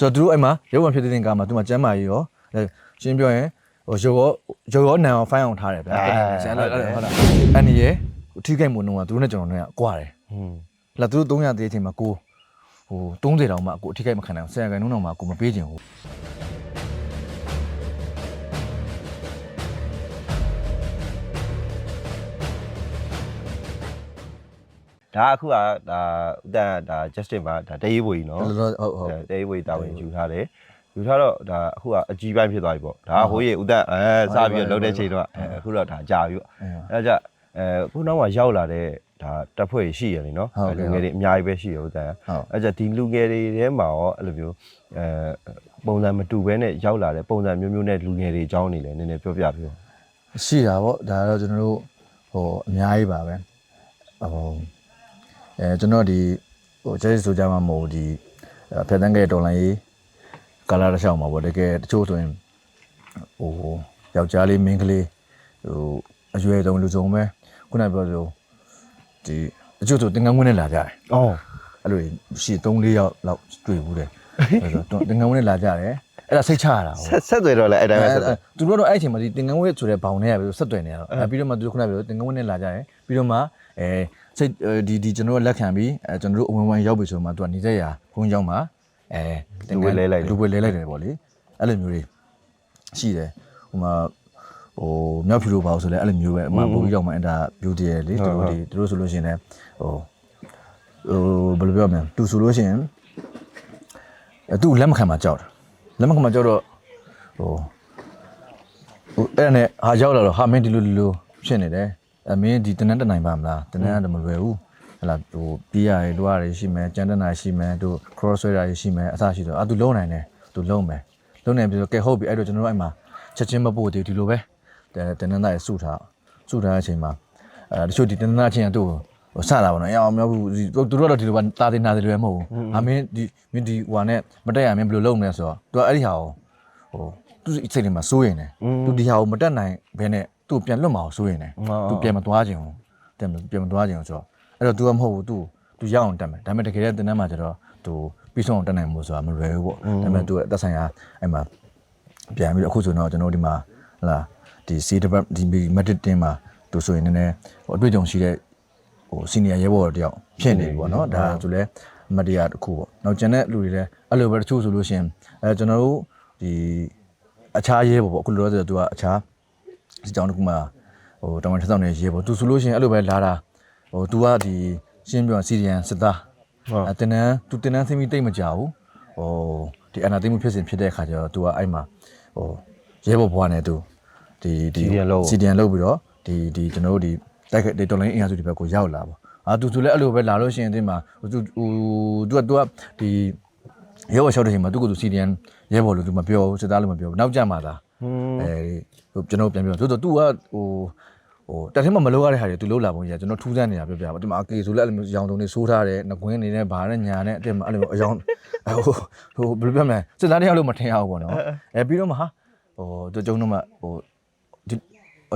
ဆိုတော့သူတို့အဲ့မှာရုပ်ဝင်ဖြစ်တဲ့ကားမှာသူမှကျမ်းမာရေးရောအဲရှင်းပြောရင်ဟိုရောရောရောနန်အောင်ဖိုင်းအောင်ထားတယ်ဗျာဆရာဟုတ်လားဟုတ်လားအန်ဒီရဲ့ထိခိုက်မှုနှုန်းကသူတို့နဲ့ကျွန်တော်တို့ကကွာတယ်อืมလာသူတို့300တေးအချိန်မှာကိုဟို30တောင်မှကိုအထိခိုက်မခံနိုင်ဘူးဆရာကန်နှုန်းတောင်မှကိုမပေးချင်ဘူး ဒါအခုကဒါဥတန်ဒါ justin ပါဒါတရေးဘွေကြီးနော်ဟုတ်ဟုတ်ဟုတ်အဲတရေးဘွေကြီးတာဝန်ယူထားတယ်ယူထားတော့ဒါအခုကအကြီးပိုင်းဖြစ်သွားပြီပေါ့ဒါကဟိုးရေဥတန်အဲစပြီးတော့လှုပ်တဲ့ချိန်တော့အဲအခုတော့ဒါကြာပြီပေါ့အဲဒါကြအဲခုနောက်မှာရောက်လာတဲ့ဒါတပ်ဖွဲ့ကြီးရှိရလေနော်လူငယ်တွေအများကြီးပဲရှိရဥတန်အဲကြဒီလူငယ်တွေထဲမှာရောအဲ့လိုမျိုးအဲပုံစံမတူဘဲနဲ့ရောက်လာတဲ့ပုံစံမျိုးမျိုးနဲ့လူငယ်တွေအကြောင်းနေလဲနည်းနည်းပြောပြပြရှိတာပေါ့ဒါကတော့ကျွန်တော်တို့ဟိုအများကြီးပါပဲဟို အဲကျွန်တော်ဒီဟိုကျဲဆိုကြမှာမဟုတ်ဒီဖက်တန်းကဲတော်လိုင်းရေးကာလာတစ်ချောင်းမှာပေါ့တကယ်တချို့ဆိုရင်ဟိုယောက်ျားလေးမိန်းကလေးဟိုအရွယ်တုံးလူစုံပဲခုနပြောဆိုဒီအချို့ဆိုတင်ငန်းခွင်းနဲ့လာကြတယ်။အော်အဲ့လိုရှိ3 4ယောက်လောက်တွေ့ဘူးတယ်အဲ့ဆိုတင်ငန်းခွင်းနဲ့လာကြတယ် အဲ့ဒါစိတ်ချရတာဟုတ်ဆက်ဆက်သွယ်တော့လဲအဲ့တိုင်းပဲဆက်သွယ်သူတို့တော့အဲ့အချိန်မှာဒီတင်ငန်းဝဲဆိုတဲ့ဘောင်ထဲကပြီးဆက်သွယ်နေရတော့အဲပြီးတော့မှသူတို့ခုနကပြောတင်ငန်းဝဲနဲ့လာကြတယ်ပြီးတော့မှအဲစိတ်ဒီဒီကျွန်တော်တို့လက်ခံပြီးအဲကျွန်တော်တို့အဝင်ဝင်ရောက်ပြီဆိုတော့မှသူကနေသက်ရာဘုန်းကြီးရောက်မှာအဲလူပွဲလဲလိုက်တယ်ပေါ့လေအဲ့လိုမျိုးတွေရှိတယ်ဟိုမှာဟိုမြောက်ဖြူလို့ပါဆိုလဲအဲ့လိုမျိုးပဲအမဘုန်းကြီးရောက်မှာအဲ့ဒါ beauty ရလေသူတို့ဒီသူတို့ဆိုလို့ရှိရင်လည်းဟိုဟိုဘယ်လိုပြောမလဲသူဆိုလို့ရှိရင်အဲသူ့လက်မခံမှာကြောက်တယ် လက်မခံမှာကြောက်တော့ဟိုဟိုအဲ့ဒါနဲ့ဟာရောက်လာတော့ဟာမင်းဒီလိုဒီလိုဖြစ်နေတယ်အမင်းဒီတနန်းတက်နိုင်ပါမလားတနန်းကမလွယ်ဘူးဟလာဟိုပြေးရတယ်လွှားရတယ်ရှိမယ်ကြမ်းတက်နိုင်ရှိမယ်တို့ cross ဆွဲတာရှိမယ်အစရှိတော့အာသူလုံးနိုင်တယ်သူလုံးမယ်လုံးနိုင်ပြီဆိုကဲဟုတ်ပြီအဲ့တော့ကျွန်တော်တို့အဲ့မှာချက်ချင်းမပို့သေးဒီလိုပဲတနန်းသားရစုထားစုထားတဲ့အချိန်မှာအဲတချို့ဒီတနန်းသားချင်းကသူ့ ဟိုစတာပါနော်အဲ့အောင်မဟုတ်ဘူးသူတို့ကတော့ဒီလိုပါတာတင်နာတယ်လွယ်မဟုတ်ဘူးအမင်းဒီမင်းဒီဟိုဟာနဲ့မတက်ရမင်းဘယ်လိုလုပ်မလဲဆိုတော့သူကအဲ့ဒီဟာကိုဟိုသူစိတ်ထဲမှာစိုးရင်တယ်သူဒီဟာကိုမတက်နိုင်ဘဲနဲ့သူ့ပြန်လွတ်မအောင်စိုးရင်တယ်သူပြန်မသွားခြင်းဘူးတဲ့ပြန်မသွားခြင်းဆိုတော့အဲ့တော့ तू ကမဟုတ်ဘူး तू तू ရအောင်တက်မယ်ဒါပေမဲ့တကယ်တဲ့တင်တန်းမှာကျတော့ तू ပြီးဆုံးအောင်တက်နိုင်မှုဆိုတာမလွယ်ဘူးပေါ့ဒါပေမဲ့ तू အသက်ဆိုင်ရာအဲ့မှာပြန်ပြီးတော့အခုဆိုတော့ကျွန်တော်ဒီမှာဟလာဒီ C department ဒီ medic team မှာ तू ဆိုရင်နည်းနည်းဟိုအတွေ့အကြုံရှိတဲ့ ဟိုစီနီယာရဲဘော်တယောက်ဖြစ်နေပြီပေါ့နော်ဒါဆိုလဲမတရားတစ်ခုပေါ့နောက်ကျန်တဲ့လူတွေလည်းအဲ့လိုပဲတချို့ဆိုလို့ရှိရင်အဲကျွန်တော်တို့ဒီအခြားရဲဘော်ပေါ့အခုလောလောဆယ်သူကအခြားစီကြောင်းတစ်ခုမှဟိုတောင်ဝန်ထဆောင်နေရဲဘော်သူဆိုလို့ရှိရင်အဲ့လိုပဲလာတာဟိုသူကဒီရှင်းပြောစီရီယန်စစ်သားအဲတင်းနန်းသူတင်းနန်းသိမိတိတ်မကြဘူးဟိုဒီအနာသိမှုဖြစ်စဉ်ဖြစ်တဲ့အခါကျတော့သူကအဲ့မှာဟိုရဲဘော်ဘွားနဲ့သူဒီဒီစီဒီယန်လုပ်ပြီးတော့ဒီဒီကျွန်တော်တို့ဒီ တိုက်ခိုက်ဒီတော်လိုင်းအင်အားစုတွေဘက်ကိုရောက်လာပေါ့အာသူသူလည်းအဲ့လိုပဲလာလို့ရှိရင်ဒီမှာဟိုသူဟိုသူကသူကဒီရဲဘော်ရှောက်တဲ့ချိန်မှာသူကသူစီဒီယန်ရဲဘော်လို့သူမပြောဘူးစစ်သားလို့မပြောဘူးနောက်ကြမှာသာအဲဒီဟိုကျွန်တော်ပြန်ပြောသူတို့သူကဟိုဟိုတက်ထင်းမမလို့ရတဲ့ဟာတွေသူလို့လာပုံကြီးကျွန်တော်ထူးဆန်းနေတာပြောပြပါဒီမှာအကေဆိုလည်းအဲ့လိုမျိုးရောင်တုံတွေစိုးထားတယ်ငကွင်းနေနဲ့ဘာနဲ့ညာနဲ့အဲ့မှာအဲ့လိုမျိုးအယောင်ဟိုဟိုဘယ်လိုပြောမလဲစစ်သားတယောက်လို့မထင်ရဘူးပေါ့နော်အဲပြီးတော့မှဟာဟိုသူကျုံတော့မှဟိုဒီ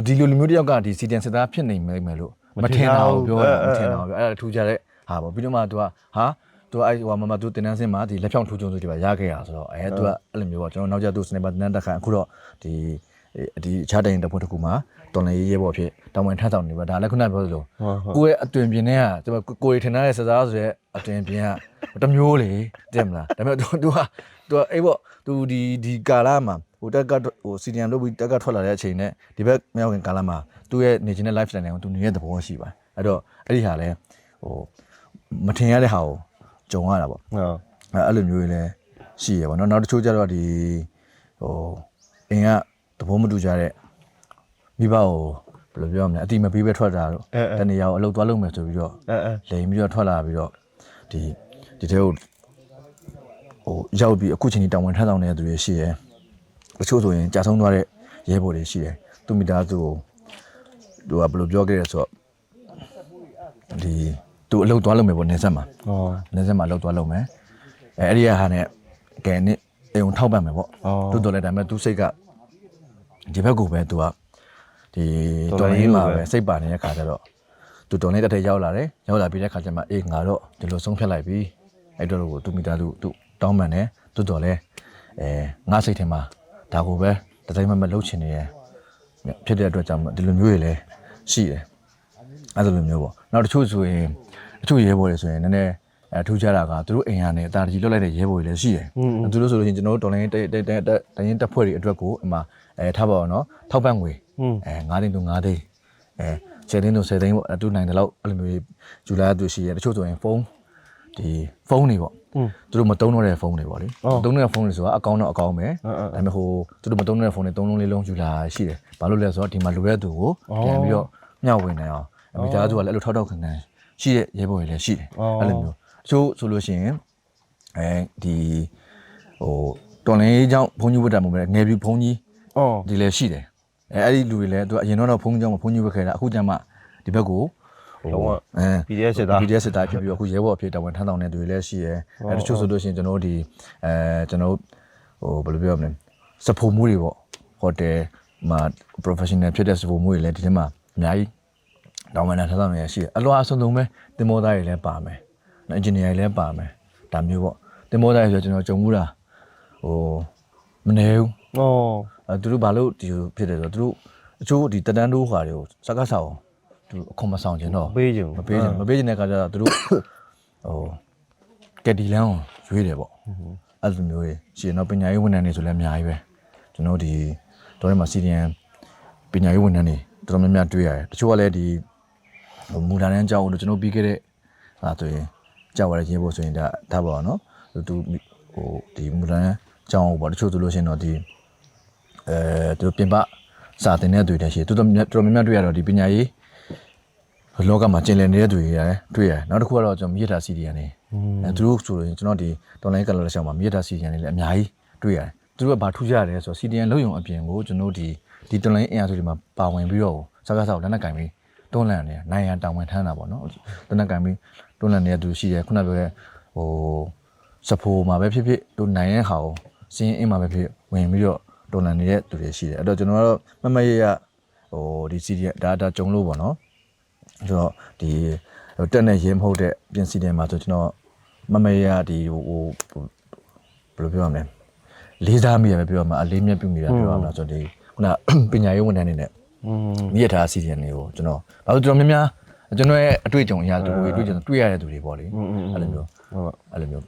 ဒီလိုလူမျိုးတယောက်ကဒီစီတန်စစ်သားဖြစ်နေမယ်လို့မထင်တာဘူးပြောတာမထင်တာဘူးပြောအဲ့ဒါထူးခြားတဲ့ဟာပေါ့ပြီးတော့မှသူကဟာသူအဲ့ဟိုမမသူတင်နန်းစင်းမှာဒီလက်ဖြောင်းထူးကျုံဆိုဒီပါရခဲ့ရဆိုတော့အဲသူကအဲ့လိုမျိုးပေါ့ကျွန်တော်နောက်ကျသူစနေပါတင်နန်းတက်ခါအခုတော့ဒီဒီအခြားတိုင်တပွတစ်ခုမှာတော်လည်းရေးပေါ့ဖြစ်တောင်ဝင်ထမ်းဆောင်နေပါဒါလည်းခုနပြောသလိုကိုယ့်ရဲ့အတွင်ပြင်းတဲ့ကကျွန်တော်ကိုယ်ထင်ထားတဲ့စစားဆိုရဲအတွင်ပြင်းကတမျိုးလေတဲ့မလားဒါပေမဲ့ तू तू က तू အေးပေါ့ तू ဒီဒီကာလာမှာဟို တက်ကဟိုစီနီယံလုပ်ပြီးတက်ကထွက်လာတဲ့အချိန်နဲ့ဒီဘက်မြောက်ခင်ကာလာမှာသူ့ရဲ့နေခြင်းတဲ့ life style ကို तू နေတဲ့သဘောရှိပါတယ်အဲ့တော့အဲ့ဒီဟာလဲဟိုမထင်ရတဲ့ဟာကိုဂျုံရတာပေါ့ဟုတ်အဲ့အဲ့လိုမျိုးတွေလည်းရှိရပါတော့နောက်တစ်ချို့ကျတော့ဒီဟိုအင်ကသဘောမတူကြတဲ့မိဘကိုဘယ်လိုပြောမလဲအတိမပေးပဲထွက်တာတော့တနေရာကိုအလုပ်သွားလုပ်မယ်ဆိုပြီးတော့အဲအဲလိန်ပြီးတော့ထွက်လာပြီးတော့ဒီဒီတဲ့ကိုဟိုရောက်ပြီးအခုချိန်ကြီးတောင်ဝင်ထမ်းဆောင်နေတဲ့သူတွေရှိတယ် တချို့ဆိုရင်ကြာဆုံးသွားတဲ့ရဲဘော်တွေရှိတယ်သူမိသားစုကိုသူကဘယ်လိုပြောခဲ့လဲဆိုတော့ဒီသူအလုပ်သွားလုပ်မယ်ပေါ့နေဆက်မှာဟောနေစက်မှာလောက်သွားလုံးမယ်အဲအဲ့ဒီဟာနဲ့ကဲနစ်အိမ်ုံထောက်ပံ့မယ်ပေါ့အော်တိုးတော်လဲဒါပေမဲ့သူစိတ်ကဒီဘက်ကိုပဲသူကဒီတော်တော်လိုလိုင်းင်းလိုမှာပဲပဲစိတ်ပါနေတဲ့ခါကျတော့သူတော်လေးတစ်ထည့်ရောက်လာတယ်ရောက်လာပြီးတဲ့ခါကျမှအေးငါတော့ဒီလိုဆုံးဖြတ်လိုက်ပြီအဲ့တော့ကိုသူမိသားစုသူတောင်းပန်တယ်တော်တော်လဲအဲငါစိတ်ထဲမှာ ဒါကိုပဲတတိုင်းမမလှုပ်ချင်နေရဖြစ်တဲ့အတွက်ကြောင့်ဒီလိုမျိုးတွေလည်းရှိတယ်အဲ့လိုမျိုးပေါ့နောက်တချို့ဆိုရင်တချို့ရဲဘော်တွေဆိုရင်နည်းနည်းအဲထူးခြားတာကသူတို့အိမ်ရနဲ့အတားတကြီးလွတ်လိုက်တဲ့ရဲဘော်တွေလည်းရှိတယ်သူတို့ဆိုလို့ရှိရင်ကျွန်တော်တို့တော်လိုင်းတက်တက်တက်တက်ရင်တက်ဖွဲ့တွေအတွက်ကိုအမှအဲထားပါတော့နော်ထောက်ပံ့ငွေအဲ9သိန်း ਤੋਂ9 သိန်းအဲ10သိန်း ਤੋਂ10 သိန်းပေါ့အတူနိုင်တယ်လို့အဲ့လိုမျိုးဂျူလာသူရှိရတချို့ဆိုရင်ဖုန်း ဒီဖုန်းတွေပေါ့သူတို့မတုံးတော့တဲ့ဖုန်းတွေပေါ့လေမတုံးတဲ့ဖုန်းတွေဆိုတာအကောင်းတော့အကောင်းပဲဒါပေမဲ့ဟိုသူတို့မတုံးတဲ့ဖုန်းတွေသုံးလုံးလေးလုံးယူလာရှိတယ်ဘာလို့လဲဆိုတော့ဒီမှာလိုရတဲ့သူကိုပြန်ပြီးတော့မျှဝေနိုင်အောင်အမိသားစုကလည်းအဲ့လိုထောက်ထောက်ခံခံရှိတဲ့ရဲဘော်တွေလည်းရှိတယ်အဲ့လိုမျိုးအချို့ဆိုလို့ရှိရင်အဲဒီဟိုတော်လင်းကြီးကြောင့်ဘုန်းကြီးဝတ်တာမဟုတ်ပဲငယ်ပြီဘုန်းကြီးအော်ဒီလည်းရှိတယ်အဲအဲ့ဒီလူတွေလည်းသူအရင်တော့ဘုန်းကြီးကြောင့်ဘုန်းကြီးဝတ်ခဲ့တာအခုကျမှဒီဘက်ကို လုံးဝအဲ PDF စစ်သား PDF စစ်သားဖြစ်ပြီးတော့အခုရဲဘော်အဖြစ်တာဝန်ထမ်းဆောင်နေသူတွေလည်းရှိရဲအဲတချို့ဆိုလို့ရှိရင်ကျွန်တော်တို့ဒီအဲကျွန်တော်တို့ဟိုဘယ်လိုပြောရမလဲစဖို့မှုတွေပေါ့ဟိုတယ်မှာ professional ဖြစ်တဲ့စဖို့မှုတွေလည်းဒီထဲမှာအများကြီးတာဝန်ထမ်းဆောင်နေရရှိတယ်အလွာအဆုံးဆုံးပဲတင်မောသားတွေလည်းပါမယ်နော် engineer တွေလည်းပါမယ်ဒါမျိုးပေါ့တင်မောသားတွေဆိုကျွန်တော်ကြုံမှုတာဟိုမနေဘူးအော်အဲသူတို့ဘာလို့ဒီလိုဖြစ်တယ်ဆိုတော့သူတို့အချို့ဒီတတန်းတိုးခါတွေကိုစကားဆောင် သူအခွန်မဆောင်ခြင်းတော့ပေးခြင်းမပေးခြင်းမပေးခြင်းတဲ့ခါကျတော့သူတို့ဟိုကက်ဒီလန်ကိုရွေးတယ်ပေါ့အဲ့လိုမျိုးကြီးရှင်တော့ပညာရေးဝန်ထမ်းတွေဆိုလည်းအများကြီးပဲကျွန်တော်ဒီတော်ထဲမှာ CDN ပညာရေးဝန်ထမ်းတွေတော်တော်များများတွေ့ရတယ်တချို့ကလည်းဒီဟိုမူလာတန်းကြောင်းလို့ကျွန်တော်ပြီးခဲ့တဲ့ဟာဆိုရင်ကြောက်ရတဲ့ရေးဖို့ဆိုရင်ဒါဒါပါတော့နော်သူဟိုဒီမူလာတန်းကြောင်းပေါ့တချို့ဆိုလို့ရှိရင်တော့ဒီအဲသူတို့ပြင်ပစာတင်တဲ့သူတွေရှိတယ်သူတို့တော်တော်များများတွေ့ရတော့ဒီပညာရေး လောကမှာကျင်လည်နေတဲ့သူတွေရတယ်တွေ့ရတယ်နောက်တစ်ခုကတော့ကျွန်တော်မြေတာစီဒီယန်နေအဲသူတို့ဆိုရင်ကျွန်တော်ဒီ online ကလလက်ဆောင်မှာမြေတာစီဒီယန်နေလည်းအများကြီးတွေ့ရတယ်သူတို့ကဘာထူးကြရတယ်ဆိုတော့ CDN လုံယုံအပြင်ကိုကျွန်တော်ဒီဒီ online အင်အားစုတွေမှာပါဝင်ပြီးတော့စကားဆောက်လက်နက်ကင်ပြီးတွန်းလှန်နေနိုင်ရန်တောင်းဝန်ထမ်းတာပေါ့နော်လက်နက်ကင်ပြီးတွန်းလှန်နေတဲ့သူရှိတယ်ခုနပြောတဲ့ဟိုစဖိုမှာပဲဖြစ်ဖြစ်သူနိုင်ရဲ့ဟာကိုစင်းအင်းမှာပဲဖြစ်ဝင်ပြီးတော့တော်လန်နေတဲ့သူတွေရှိတယ်အဲ့တော့ကျွန်တော်ကတော့မမရရဟိုဒီစီဒီဒါဒါကြုံလို့ပေါ့နော် ဆိုတော့ဒီတက်နဲ့ရင်းမဟုတ်တဲ့ပြင်စီတယ်မှာဆိုကျွန်တော်မမရရဒီဟိုဟိုဘယ်လိုပြောရမလဲလေးစားမိရပဲပြောရမှာအလေးမြတ်ပြုမိရပြောရမှာဆိုတော့ဒီခုနပညာရေးဝန်ထမ်းတွေနဲ့อืมမြည့်ထားစီဒီတွေကိုကျွန်တော်ဘာလို့ကျွန်တော်များများကျွန်တော်ရဲ့အတွေ့အကြုံအရာတူတွေတွေ့ကြုံတွေ့ရတဲ့သူတွေပေါ့လေအဲ့လိုမျိုးဟုတ်ပါအဲ့လိုမျိုး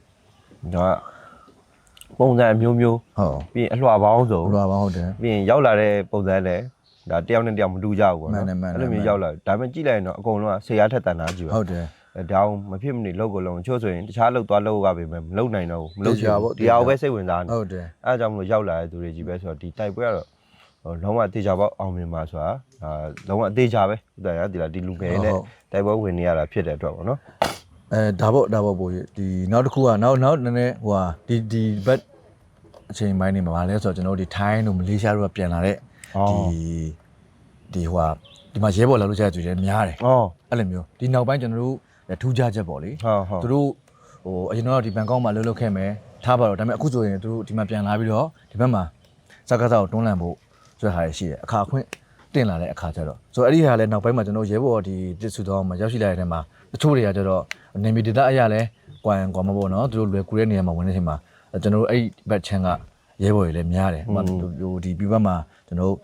ဒါကပုံစံအမျိုးမျိုးဟုတ်ပြီးရင်အလှပေါင်းစုံဘလိုပါဟုတ်တယ်ပြီးရင်ရောက်လာတဲ့ပုံစံလည်း ဒါတယောက်နဲ့တယောက်မတူကြဘူးပေါ့မှန်နော်တယ်မှန်တယ်အဲ့လိုမျိုးရောက်လာဒါပေမဲ့ကြည့်လိုက်ရင်တော့အကုန်လုံးကဆေးရထက်တန်တာကြည့်ပါဟုတ်တယ်အဲဒါအောင်မဖြစ်မနေလောက်ကိုလုံးချို့ဆိုရင်တခြားလောက်သွားလောက်ကပဲမလုပ်နိုင်တော့ဘူးမလုပ်ချင်တေချာပေါ့ဘူးဒီဟာကိုပဲစိတ်ဝင်စားနေဟုတ်တယ်အဲအကြောင့်မလို့ရောက်လာတဲ့သူတွေကြီးပဲဆိုတော့ဒီတိုက်ပွဲကတော့ဟိုလုံးဝအသေးချာပေါ့အောင်မြင်ပါဆိုတာဒါလုံးဝအသေးချာပဲဥဒ္ဒါရဒီလားဒီလူငယ်နဲ့တိုက်ပွဲဝင်နေရတာဖြစ်တဲ့အတွက်ပေါ့နော်အဲဒါပေါ့ဒါပေါ့ပို့ဒီနောက်တစ်ခုကနောက်နောက်နည်းနည်းဟိုဟာဒီဒီဘက်အချိန်ပိုင်းနေမှာဗာလဲဆိုတော့ကျွန်တော်တို့ဒီထိုင်းတို့မလေးရှားတို့ကပြန်လာတဲ့ ဒီဒီဟိုဟာဒီမှာရဲဘော်လာလို့ကြာသူတွေများတယ်အော်အဲ့လိုမျိုးဒီနောက်ပိုင်းကျွန်တော်တို့ထူးခြားချက်ပေါ့လေဟုတ်ဟုတ်သူတို့ဟိုအရင်တော့ဒီဘန်ကောက်မှာလှုပ်လှုပ်ခဲ့မယ်ထားပါတော့ဒါပေမဲ့အခုဆိုရင်သူတို့ဒီမှာပြန်လာပြီးတော့ဒီဘက်မှာစကားစားကိုတွန်းလှန်ဖို့ဆိုတဲ့ဟာရှိတယ်အခါခွင့်တင်လာတဲ့အခါကျတော့ဆိုတော့အဲ့ဒီဟာလည်းနောက်ပိုင်းမှာကျွန်တော်ရဲဘော်ဒီတစ်ဆူတော့မှာရောက်ရှိလာတဲ့ထဲမှာတချို့တွေကကျတော့နေမီဒေတာအရာလဲကွာရင်ကွာမပေါ့နော်သူတို့လွယ်ကူတဲ့နေရာမှာဝင်နေချိန်မှာကျွန်တော်တို့အဲ့ဘက်ချန်က ရဲဘော်တွေလည်းများတယ်ဟိုမှာဟိုဒီပြဘက်မှာကျွန်တော်တို့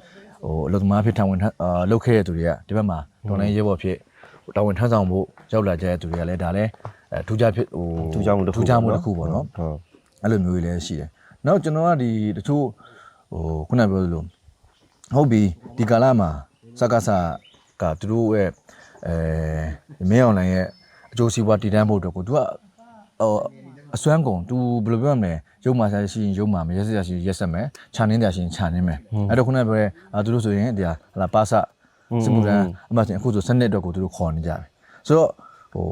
ဟိုအလုပ်သမားဖြစ်ထောင်ဝင်ထမ်းအာလုပ်ခဲ့တဲ့သူတွေကဒီဘက်မှာတော်လိုင်းရဲဘော်ဖြစ်တာဝန်ထမ်းဆောင်ဖို့ရောက်လာကြတဲ့သူတွေကလည်းဒါလည်းအဲထူးခြားဖြစ်ဟိုထူးခြားမှုတစ်ခုထူးခြားမှုတစ်ခုပေါ့နော်ဟုတ်အဲ့လိုမျိုးတွေလည်းရှိတယ်။နောက်ကျွန်တော်ကဒီတချို့ဟိုခုနပြောသလိုဟုတ်ပြီဒီကာလမှာစကားစကသူတို့ရဲ့အဲမင်းအွန်လိုင်းရဲ့အကျိုးစီးပွားတည်တံ့ဖို့အတွက်ကိုသူကဟို အစွမ်းကုန် तू ဘယ်လိုပြောရမလဲရုံမာစားရှိရင်ရုံမာမရက်စက်ရှိရင်ရက်စက်မယ်ခြာနင်းတယ်ရှိရင်ခြာနင်းမယ်အဲ့တော့ခုနပြောရဲအာသူတို့ဆိုရင်ဒီဟာဟလာပါစစမှုတန်းအမှန်တင်အခုဆိုစနစ်အတွက်ကိုသူတို့ခေါ်နေကြတယ်ဆိုတော့ဟို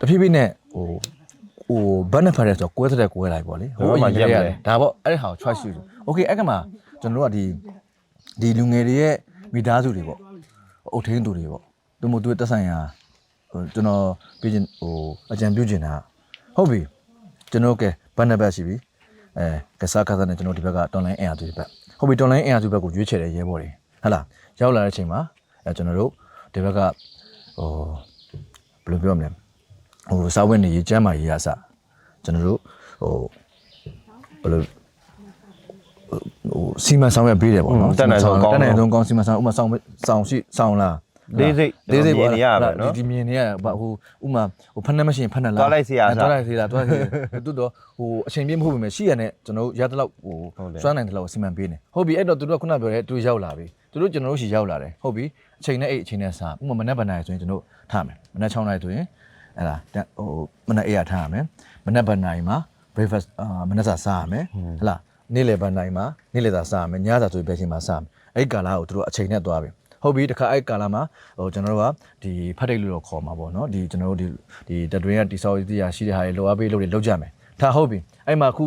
တဖြည်းဖြည်းနဲ့ဟိုဟိုဘန်နဖာရဲဆိုကွဲတဲ့ကွဲလိုက်ပေါ့လေဟိုအရင်ကရတယ်ဒါပေါ့အဲ့ဒီဟာကို choice ယူတယ် okay အဲ့ကမှာကျွန်တော်တို့ကဒီဒီလူငယ်တွေရဲ့မိသားစုတွေပေါ့အုတ်ထင်းသူတွေပေါ့သူမို့သူတက်ဆိုင်ရာဟိုကျွန်တော်ပြချင်ဟိုအကြံပြုချင်တာဟုတ်ပြီ ကျွန်တော်ကဘန်နဘတ်ရှိပြီအဲကစားကစားနဲ့ကျွန်တော်ဒီဘက်က online အင်အားစုတွေဘက်ဟုတ်ပြီ online အင်အားစုဘက်ကိုရွေးချယ်တဲ့ရဲဘော်တွေဟဟလားရောက်လာတဲ့အချိန်မှာအဲကျွန်တော်တို့ဒီဘက်ကဟိုဘယ်လိုပြောမလဲဟိုစာဝတ်နေရေးကျမ်းမာရေးအစကျွန်တော်တို့ဟိုဘယ်လိုဟိုစီမံဆောင်ရွက်ပေးတယ်ပေါ့နော်တက်နိုင်ဆုံးကောင်းတက်နိုင်ဆုံးကောင်းစီမံဆောင်ဥပမာဆောင်ဆောင်ရှိဆောင်လား လေးစိတ်လေးစိတ်မြင်နေရပါနော်ဒီမြင်နေရပါဟိုဥမာဟိုဖက်နှက်မရှိရင်ဖက်နှက်လားသွားလိုက်စီရစားသွားလိုက်စီလားသွားလိုက်စီရတူတော့ဟိုအချိန်ပြည့်မဟုတ်ပေမဲ့ရှိရတဲ့ကျွန်တော်တို့ရတဲ့လောက်ဟိုဟုတ်တယ်စွမ်းနိုင်တဲ့လောက်စီမံပေးနေဟုတ်ပြီအဲ့တော့သူတို့ကခုနပြောတဲ့သူတို့ရောက်လာပြီသူတို့ကျွန်တော်တို့ရှိရောက်လာတယ်ဟုတ်ပြီအချိန်နဲ့အဲ့အချိန်နဲ့စားဥပမာမနက်ဗန်နိုင်ဆိုရင်ကျွန်တော်တို့ထားမယ်မနက်6နာရီဆိုရင်အဲ့ဒါတက်ဟိုမနက်အေးရထားရမယ်မနက်ဗန်နိုင်မှာ breakfast အာမနက်စာစားရမယ်ဟတ်လားနေ့လယ်ဗန်နိုင်မှာနေ့လယ်စာစားရမယ်ညစာဆိုရင်ဘယ်ချိန်မှာစားရမယ်အဲ့ကာလကိုသူတို့အချိန်နဲ့သွားပြီ ဟုတ်ပြီတခါအဲ့ကာလမှာဟိုကျွန်တော်တို့ကဒီဖတ်တိတ်လို့တော့ခေါ်မှာပေါ့နော်ဒီကျွန်တော်တို့ဒီဒီတတွင်ကတိဆောက်ရေးတရားရှိတဲ့ဟာတွေလိုအပ်ပေးလို့တွေလုပ်ကြမယ်ဒါဟုတ်ပြီအဲ့မှာခု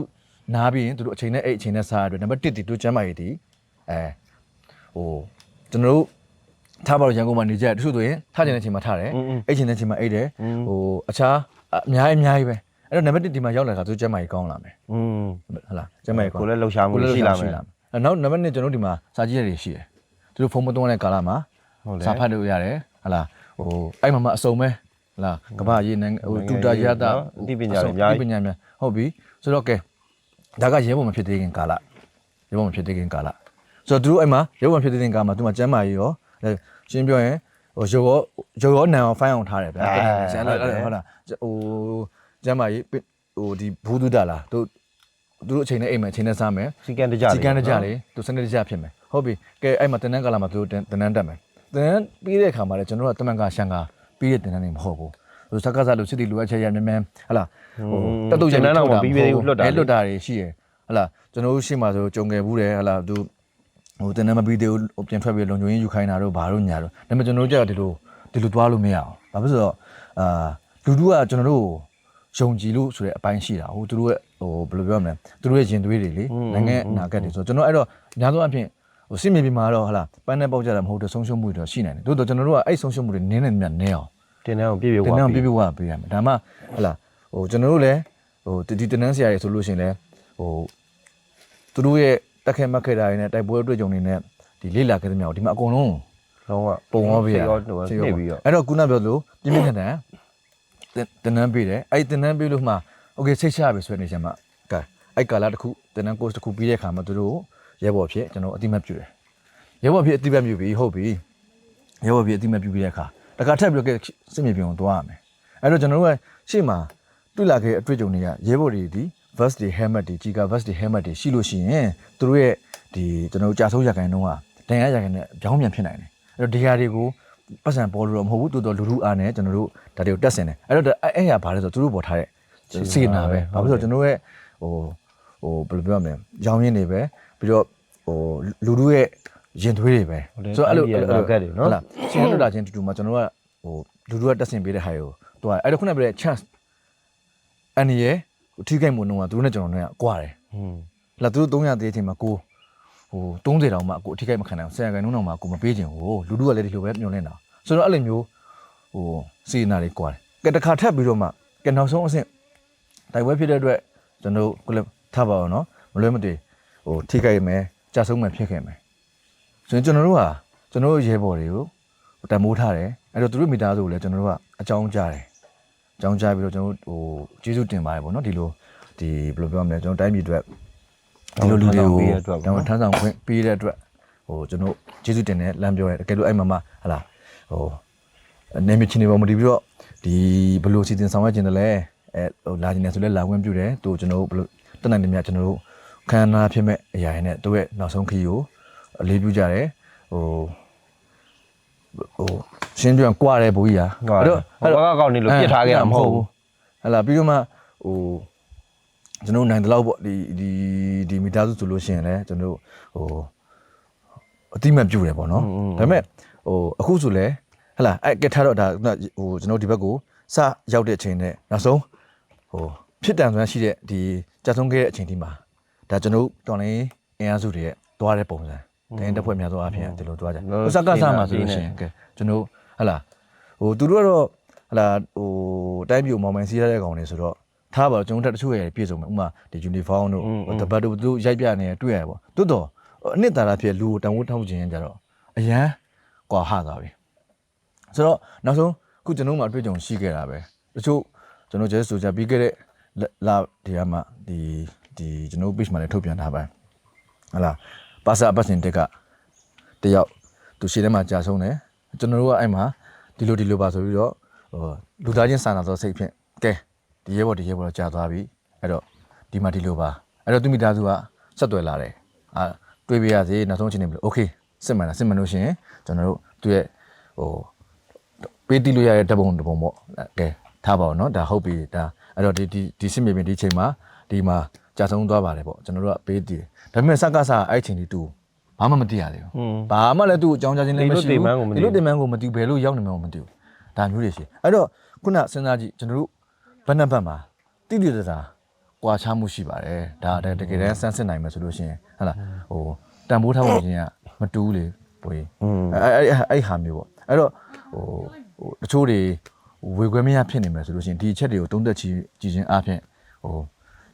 နားပြီးရင်သူတို့အချိန်နဲ့အဲ့အချိန်နဲ့စားရတဲ့နံပါတ်1ဒီတို့ကျမ်းမာရေးဒီအဲဟိုကျွန်တော်တို့ထားပါတော့ရန်ကုန်မှာနေကြတယ်တချို့ဆိုရင်ထားကျင်တဲ့အချိန်မှာထားတယ်အဲ့ချိန်တဲ့အချိန်မှာအိတ်တယ်ဟိုအခြားအများကြီးအများကြီးပဲအဲ့တော့နံပါတ်1ဒီမှာရောက်လာတာသူကျမ်းမာရေးကောင်းလာမယ်อืมဟုတ်လားကျမ်းမာရေးကောင်းကိုယ်လည်းလှုပ်ရှားမှုကိုယ်လည်းရှိလာမယ်အဲ့နောက်နံပါတ်2ကျွန်တော်တို့ဒီမှာစာကြည့်ရတွေရှိတယ် သူတို့ဖုန်းမသွင်းတဲ့ကာလမှာဟုတ်တယ်စာဖတ်လို့ရတယ်ဟုတ်လားဟိုအဲ့မှာမှအစုံပဲဟုတ်လားကမ္ဘာရေးနိုင်ငံဟိုတူတာရတာအသိပညာတွေအများကြီးအသိပညာများဟုတ်ပြီဆိုတော့ကဲဒါကရဲဘော်မဖြစ်သေးခင်ကာလရဲဘော်မဖြစ်သေးခင်ကာလဆိုတော့သူတို့အဲ့မှာရဲဘော်မဖြစ်သေးခင်ကာလမှာသူမှကျမ်းမာရေးရောအဲရှင်းပြောရင်ဟိုရောရောရောနံအောင်ဖိုင်းအောင်ထားတယ်ဗျာဆရာဟုတ်လားဟိုကျမ်းမာရေးဟိုဒီဘူးဒုဒလားသူသူတို့အချိန်နဲ့အိမ်မှာအချိန်နဲ့စားမယ်စီကံတကြစီကန်းတကြလေသူစနစ်တကျဖြစ်မယ် ဟုတ်ပြီကဲအဲ့မှာတင်နန်းကာလာမှာသူတို့တင်နန်းတက်မယ်တင်နန်းပြီးတဲ့အခါမှာလည်းကျွန်တော်တို့ကတမန်ကရှန်ကပြီးတဲ့တင်နန်းနေမဟုတ်ဘူးဟိုစကားစားလို့စစ်တီလိုအပ်ချက်ရမြန်မြန်ဟလာဟိုတက်တော့ရတင်နန်းတော့မပြီးသေးဘူးလွတ်တာလွတ်တာတွေရှိရဟလာကျွန်တော်တို့ရှေ့မှာဆိုကြုံခဲ့ဘူးတယ်ဟလာသူဟိုတင်နန်းမပြီးသေးဘူးဟိုပြန်ထွက်ပြီးလုံခြုံရေးယူခိုင်းတာတို့ဘာတို့ညာတို့ဒါပေမဲ့ကျွန်တော်တို့ကြတော့ဒီလိုဒီလိုသွားလို့မရအောင်ဘာဖြစ်လို့ဆိုတော့အာလူတို့ကကျွန်တော်တို့ယုံကြည်လို့ဆိုတဲ့အပိုင်းရှိတာဟိုသူတို့ရဲ့ဟိုဘယ်လိုပြောရမလဲသူတို့ရဲ့ရင်သွေးတွေလေနိုင်ငံအနာဂတ်တွေဆိုတော့ကျွန်တော်အဲ့တော့အများဆုံးအဖြစ် ဟိုစစ်မြေပြင်မှာတော့ဟလာပန်းနဲ့ပေါက်ကြတာမဟုတ်တဲ့ဆုံးရှုံးမှုတွေတော့ရှိနိုင်တယ်တိုးတော့ကျွန်တော်တို့ကအဲ့ဆုံးရှုံးမှုတွေနည်းနေမြတ်နည်းအောင် တင်တန်းကိုပြည့်ပြည့် တင် ဝ နန်း ပြီ ပြပြဝပေးရမယ်ဒါမှဟလာဟိုကျွန်တော်တို့လည်းဟိုဒီတင်နန်းဆရာတွေဆိုလို့ရှိရင်လည်းဟိုသူတို့ရဲ့တက်ခဲမက်ခဲတာတွေနဲ့တိုက်ပွဲအတွေ့အကြုံတွေနဲ့ဒီလေ့လာခဲ့တဲ့မြောက်ဒီမှာအကုန်လုံး လုံးဝ ပုံရောပေးရ ရောတော့နေပြီးတော့ အဲ့တော့ခုနပြောသလိုပြင်းပြင်းထန်ထန်တင်တင်နန်းပေးတယ်အဲ့ဒီတင်နန်းပေးလို့မှโอเคစိတ်ချရပြီဆိုတဲ့နေချက်မှာကဲအဲ့ကာလတစ်ခုတင်နန်း course တစ်ခုပြီးတဲ့အခါမှာသူတို့ ရဲဘော်ဖြစ်ကျွန်တော်အတိမတ်ပြုတယ်ရဲဘော်ဖြစ်အတိမတ်ပြုပြီးဟုတ်ပြီရဲဘော်ဖြစ်အတိမတ်ပြုပြီးတဲ့အခါတခါထပ်ပြီးတော့ကဲစစ်မြေပြင်ကိုသွားရမယ်အဲ့တော့ကျွန်တော်တို့ကရှေ့မှာတွေ့လာခဲ့အတွေ့အကြုံတွေကရဲဘော်တွေဒီ vest တွေ helmet တွေကြီးက vest တွေ helmet တွေရှိလို့ရှိရင်သူတို့ရဲ့ဒီကျွန်တော်တို့ကြာဆုံးရခိုင်နှုန်းကတန်ရရခိုင်နဲ့ကြောင်းပြန်ဖြစ်နိုင်တယ်အဲ့တော့ဒီဟာတွေကိုပတ်စံပေါ်လို့တော့မဟုတ်ဘူးတိုးတော်လူလူအားနဲ့ကျွန်တော်တို့ဒါတွေကိုတက်ဆင်တယ်အဲ့တော့အဲ့အဲ့ဟာဘာလဲဆိုတော့သူတို့ပေါ်ထားတဲ့စေနာပဲဘာဖြစ်လို့ကျွန်တော်တို့ရဲ့ဟိုဟိုဘယ်လိုပြောရမလဲရောင်းရင်းတွေပဲ ပြီးတော့ဟိုလူလူရဲ့ရင်သွေးတွေပဲဟုတ်တယ်ဆိုတော့အဲ့လိုတိုင်းပြည်ရဲ့နာဂတ်တွေနော်ဟုတ်လားရှင်းလွတ်လာခြင်းတူတူမှာကျွန်တော်ကဟိုလူလူကတက်ဆင်ပေးတဲ့ဟာကိုတွားအဲ့တော့ခုနကပြောတဲ့ chance အန်ဒီရဲ့ထိခိုက်မှုနှုန်းကသူတို့နဲ့ကျွန်တော်နဲ့ကွာတယ်อืมလာသူတို့300သေးတဲ့အချိန်မှာကိုဟို30တောင်မှကိုအထိခိုက်မခံနိုင်အောင်ဆရာကန်နှုန်းတောင်မှကိုမပေးချင်ဘူးလူလူကလည်းဒီလိုပဲညှို့နေတာဆိုတော့အဲ့လိုမျိုးဟိုစီနာတွေကွာတယ်ကဲတစ်ခါထပ်ပြီးတော့မှကဲနောက်ဆုံးအဆင့်တိုက်ပွဲဖြစ်တဲ့အတွက်ကျွန်တော်တို့ကိုလည်းထားပါအောင်နော်မလွဲမသွေ ဟိုထိခိုက်မယ်ကြာဆုံးမယ်ဖြစ်ခဲ့မယ်ဆိုရင်ကျွန်တော်တို့ကကျွန်တော်တို့ရဲဘော်တွေကိုတန်မိုးထားတယ်အဲ့တော့သူတို့မိသားစုကိုလည်းကျွန်တော်တို့ကအကြောင်းကြားတယ်အကြောင်းကြားပြီးတော့ကျွန်တော်တို့ဟိုကျေးဇူးတင်ပါတယ်ပေါ့နော်ဒီလိုဒီဘယ်လိုပြောမလဲကျွန်တော်တိုင်းပြည်အတွက်ဒီလိုလူတွေကိုတော့ထမ်းဆောင်ခွင့်ပေးတဲ့အတွက်ဟိုကျွန်တော်ကျေးဇူးတင်တယ်လမ်းပြောတယ်တကယ်လို့အဲ့မှာမှဟလာဟိုနေမချင်းနေပေါ်မတည်ပြီးတော့ဒီဘယ်လိုစီစဉ်ဆောင်ရွက်ခြင်းတလဲအဲဟိုလာခြင်းနေဆိုလဲလာခွင့်ပြုတယ်သူကျွန်တော်ဘယ်လိုတက်နိုင်တယ်မြတ်ကျွန်တော်တို့ ခန္ဓာဖြစ်မဲ့အရာတွေနဲ့သူ့ရဲ့နောက်ဆုံးခရီးကိုအလေးပြုကြတယ်ဟိုဟိုရှင်းပြန်ကြွားတယ်ဘိုးကြီးอ่ะဟိုဘာကောက်နေလို့ပြစ်ထားခဲ့တာမဟုတ်ဘူးဟလာပြီးတော့မှဟိုကျွန်တော်နိုင်တဲ့လောက်ပေါ့ဒီဒီဒီမီတာစုဆိုလို့ရှိရင်လည်းကျွန်တော်ဟိုအတိမတ်ပြူတယ်ပေါ့နော်ဒါပေမဲ့ဟိုအခုဆိုလဲဟလာအဲ့ကက်ထားတော့ဒါဟိုကျွန်တော်ဒီဘက်ကိုစရောက်တဲ့အချိန်နဲ့နောက်ဆုံးဟိုဖြစ်တန်စွမ်းရှိတဲ့ဒီကြာဆုံးခဲ့တဲ့အချိန်ဒီမှာ ဒါကျွန်တော်တော်လိုင်းအင်အားစုတွေရဲ့တွားတဲ့ပုံစံတိုင်းတစ်ဖွဲ့များသောအဖြစ်ဒီလိုတွားကြဟိုစက်ကစားမှာဆိုလို့ရှိရင်ကဲကျွန်တော်ဟလာဟိုသူတို့ကတော့ဟလာဟိုတိုင်းပြည်ကိုမောင်မိုင်စီးရတဲ့ကောင်တွေဆိုတော့ထားပါတော့ကျွန်တော်တို့တချို့ရဲ့ပြည့်စုံမယ်ဥပမာဒီ uniform တို့တပတ်တို့သူရိုက်ပြနေတွေ့ရပေါ့တိုးတော့အနှစ်သာရဖြစ်လူကိုတန်ဖိုးထောက်ခြင်းကြတော့အရန်ကွာဟသွားပြီဆိုတော့နောက်ဆုံးခုကျွန်တော်မှအတွေ့အကြုံရှိခဲ့တာပဲတချို့ကျွန်တော်ကျဲဆိုကြပြီးခဲ့တဲ့လာဒီကမှဒီ ဒီ ဒီကျွန်တော်တို့ page မှာလည်းထုတ်ပြန်ထားပါတယ်ဟလာပါစာအပတ်စဉ်တက်ကတယောက်သူရှေ့ထဲမှာကြာဆုံးတယ်ကျွန်တော်တို့ကအဲ့မှာဒီလိုဒီလိုပါဆိုပြီးတော့ဟိုလူသားချင်းစာနာသောစိတ်ဖြင့်ကဲဒီရဲဘော်ဒီရဲဘော်တော့ကြာသွားပြီအဲ့တော့ဒီမှာဒီလိုပါအဲ့တော့သူမိသားစုကဆက်သွယ်လာတယ်အာတွေးပြရစေနောက်ဆုံးအချိန်နေပြီလို့โอเคစစ်မှန်လားစစ်မှန်လို့ရှိရင်ကျွန်တော်တို့သူ့ရဲ့ဟို ပေးတီးလို့ရတဲ့ဓာတ်ပုံတစ်ပုံပေါ့ကဲထားပါဦးเนาะဒါဟုတ်ပြီဒါအဲ့တော့ဒီဒီဒီစစ်မြေပြင်ဒီချိန်မှာဒီမှာ ကြာဆုံးသွားပါတယ်ပေါ့ကျွန်တော်တို့ကပေးတီးတယ်ဒါပေမဲ့စကားစားအဲ့ချိန်ဒီတူဘာမှမသိရသေးဘူးဘာမှလည်းသူ့အကြောင်းကြားခြင်းလည်းမရှိဘူးဒီလိုတင်မှန်းကိုမသိဘူးဘယ်လိုရောက်နေမှန်းကိုမသိဘူးဒါမျိုးတွေရှိအဲ့တော့ခုနစဉ်းစားကြည့်ကျွန်တော်တို့ဘက်နှစ်ဘက်မှာတိတိကျကျကွာခြားမှုရှိပါတယ်ဒါတကယ်တမ်းစမ်းစစ်နိုင်မယ်ဆိုလို့ရှိရင်ဟုတ်လားဟိုတန်ဖိုးထားဖို့ခြင်းကမတူးလေပွေအဲ့အဲ့အဲ့ဟာမျိုးပေါ့အဲ့တော့ဟိုဟိုတချို့တွေဝေခွဲမရဖြစ်နေမယ်ဆိုလို့ရှိရင်ဒီအချက်တွေကိုတုံးသက်ချီကြည်ခြင်းအပြင်ဟို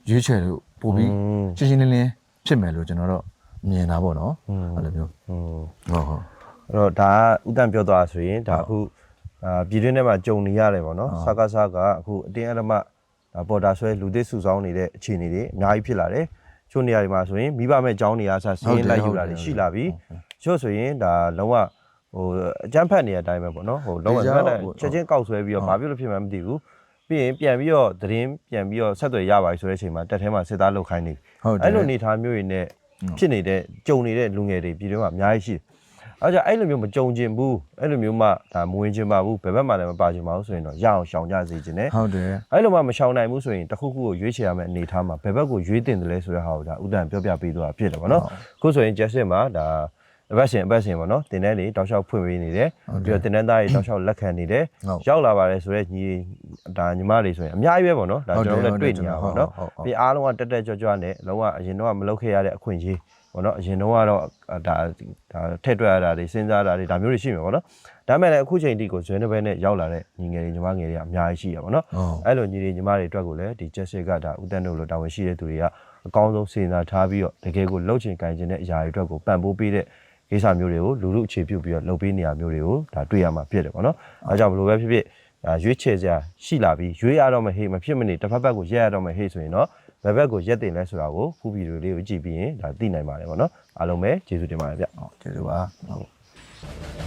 ရွေးချယ်လို့ ပို့ပြီးရှင်းရှင်းလင်းလင်းဖြစ်မယ်လို့ကျွန်တော်တော့မြင်တာပေါ့နော်အဲ့လိုမျိုးอืมဟုတ်ဟုတ်အဲ့တော့ဒါကဥတန်ပြောသွားဆိုရင်ဒါအခုအာပြည်တွင်းထဲမှာကြုံနေရတယ်ပေါ့နော်စကားစားကအခုအတင်းအဓမ္မဒါပေါ်တာဆွဲလူသစ်စုဆောင်းနေတဲ့အခြေအနေတွေအများကြီးဖြစ်လာတယ်ချို့နေရာတွေမှာဆိုရင်မိဘမဲ့ကျောင်းနေရာဆဆင်းရင်လိုက်ယူတာတွေရှိလာပြီချို့ဆိုရင်ဒါလုံးဝဟိုအကြမ်းဖက်နေတဲ့အတိုင်းပဲပေါ့နော်ဟိုလုံးဝဆက်တဲ့ချက်ချင်းကောက်ဆွဲပြီးတော့ဘာဖြစ်လို့ဖြစ်မှန်းမသိဘူး ပြီးရင်ပြန်ပြီးတော့သတင်းပြန်ပြီးတော့ဆက်သွယ်ရပါပြီဆိုတဲ့အချိန်မှာတက်ထဲမှာစစ်သားလုတ်ခိုင်းနေပြီဟုတ်တယ် အဲ့လိုအနေထားမျိုးတွေနဲ့ဖြစ်နေတဲ့ကြုံနေတဲ့လူငယ်တွေပြည်တွင်းမှာအများကြီးရှိတယ်။အဲဒါကြောင့်အဲ့လိုမျိုးမကြုံကျင်ဘူးအဲ့လိုမျိုးမှဒါမဝင်ကျင်ပါဘူးဘယ်ဘက်မှလည်းမပါကျင်ပါဘူးဆိုရင်တော့ရအောင်ရှောင်ကြစေချင်တယ် ဟုတ်တယ်။အဲ့လိုမှမရှောင်နိုင်ဘူးဆိုရင်တစ်ခုခုကိုရွေးချယ်ရမယ့်အနေအထားမှာဘယ်ဘက်ကိုရွေးတင်တယ်လဲဆိုတဲ့ဟာကိုဒါဥဒ္ဒံပြောပြပေးသွားတာဖြစ်တယ်ပေါ့နော်။အခုဆိုရင် Justin မှာဒါ အပတ်စဉ်အပတ်စဉ်ပေါ့နော်တင်တန်းတွေတောက်လျှောက်ဖွင့်ပေးနေတယ်ပြီးတော့တင်တန်းသားတွေတောက်လျှောက်လက်ခံနေတယ်ရောက်လာပါတယ်ဆိုတော့ညီဒါညီမတွေဆိုရင်အများကြီးပဲပေါ့နော်ဒါကျွန်တော်တို့တွေ့နေရပါတော့ပြီးအားလုံးကတက်တက်ကြွကြွနဲ့လုံးဝအရင်တော့မလုပ်ခဲ့ရတဲ့အခွင့်အရေးပေါ့နော်အရင်တော့ကတော့ဒါဒါထည့်တွက်ရတာတွေစဉ်းစားရတာတွေဒါမျိုးတွေရှိမှာပေါ့နော်ဒါမဲ့လည်းအခုချိန်ထိကိုဇွဲနှဘဲနဲ့ရောက်လာတဲ့ညီငယ်တွေညီမငယ်တွေကအများကြီးရှိရပါတော့အဲ့လိုညီတွေညီမတွေအတွက်ကိုလည်းဒီ Jessica ကဒါဦးတန်းတို့လိုတာဝန်ရှိတဲ့သူတွေကအကောင်းဆုံးစဉ်းစားထားပြီးတော့တကယ်ကိုလှုပ်ချင်ကြင်ချင်တဲ့အရာတွေအတွက်ကိုပံ့ပိုးပေးတဲ့ ကိစ္စမျိုးတွေကိုလူလူအခြေပြုပြီးတော့လုပ်ပေးနေရမျိုးတွေကိုဒါတွေ့ရမှာဖြစ်တယ်ပေါ့နော်အဲကြောင့်ဘယ်လိုပဲဖြစ်ဖြစ်ဒါရွေးချယ်စရာရှိလာပြီးရွေးရတော့မဟေးမဖြစ်မနေတစ်ဖက်ဘက်ကိုရက်ရတော့မဟေးဆိုရင်တော့ဘယ်ဘက်ကိုရက်တင်လဲဆိုတာကိုဖူးဗီဒီယိုလေးကိုကြည့်ပြီးရင်ဒါသိနိုင်ပါတယ်ဗောနော်အားလုံးပဲကျေးဇူးတင်ပါတယ်ဗျဟုတ်ကျေးဇူးပါဟုတ်